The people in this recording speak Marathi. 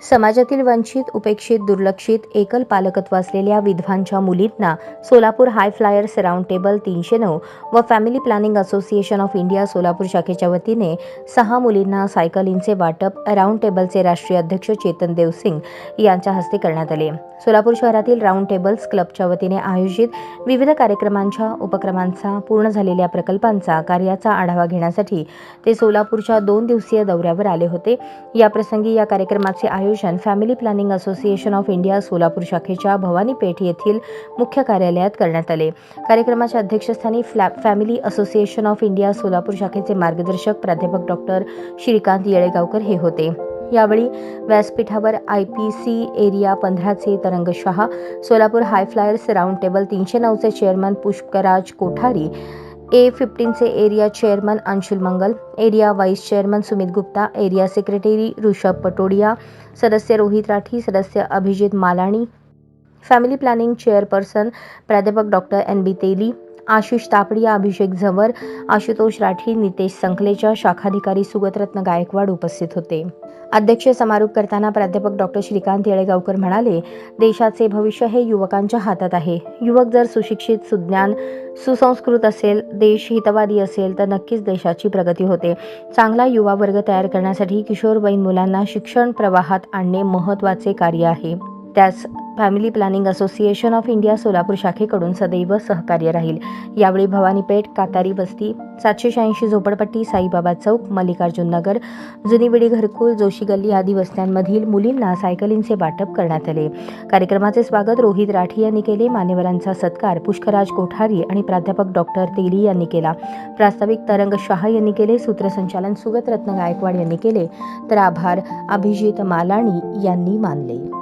समाजातील वंचित उपेक्षित दुर्लक्षित एकल पालकत्व असलेल्या विधवांच्या मुलींना Solapur high flyers round table तीनशे नऊ व family planning association of India Solapur शाखेच्या वतीने सहा मुलींना सायकलींचे वाटप राऊंड टेबलचे राष्ट्रीय अध्यक्ष चेतन देवसिंग यांच्या हस्ते करण्यात आले. सोलापूर शहरातील राऊंड टेबल्स क्लबच्या वतीने आयोजित विविध कार्यक्रमांच्या उपक्रमांचा पूर्ण झालेल्या प्रकल्पांचा कार्याचा आढावा घेण्यासाठी ते सोलापूरच्या दोन दिवसीय दौऱ्यावर आले होते. याप्रसंगी या कार्यक्रमाचे आयोजन family planning association of India Solapur शाखेच्या भवानी पेठ येथील मुख्य कार्यालयात करण्यात आले. कार्यक्रमाच्या अध्यक्षस्थानी फ्लॅ family association of India Solapur शाखेचे मार्गदर्शक प्राध्यापक डॉक्टर श्रीकांत येळेगावकर हे होते. यावेळी व्यासपीठावर I P C area पंधराचे Tarang Shah Solapur high flyers round table तीनशे नऊचे chairman Pushpraj Kothari A फिफ्टीनचे area chairman Anshul Mangal area vice chairman Sumit Gupta area secretary Rishabh Patodia सदस्य रोहित राठी सदस्य Abhijit Malani family planning chairperson प्राध्यापक doctor N B Teli Ashish Tapadia Abhishek Zanwar Ashutosh Rathi Nitesh Sankalecha शाखाधिकारी Sugataratna Gaikwad उपस्थित होते. अध्यक्ष समारोप करताना प्राध्यापक डॉक्टर श्रीकांत येळेगावकर म्हणाले देशाचे भविष्य हे युवकांच्या हातात आहे. युवक जर सुशिक्षित सुज्ञान सुसंस्कृत असेल देश हितवादी असेल तर नक्कीच देशाची प्रगती होते. चांगला युवा वर्ग तयार करण्यासाठी किशोरवयीन मुलांना शिक्षण प्रवाहात आणणे महत्त्वाचे कार्य आहे. त्यास family planning association of India Solapur शाखेकडून सदैव सहकार्य राहील. यावेळी भवानीपेठ कातारी बस्ती सातशे शहाऐंशी झोपडपट्टी साईबाबा चौक मल्लिकार्जुन नगर जुनीविडी घरकुल जोशी गल्ली आदी वस्त्यांमधील मुलींना सायकलींचे वाटप करण्यात आले. कार्यक्रमाचे स्वागत रोहित राठी यांनी केले. मान्यवरांचा सत्कार पुष्कराज कोठारी आणि प्राध्यापक डॉक्टर तेली यांनी केला. प्रास्ताविक तरंग शाह यांनी केले. सूत्रसंचालन सुगतरत्न गायकवाड यांनी केले. तर आभार अभिजित मालाणी यांनी मानले.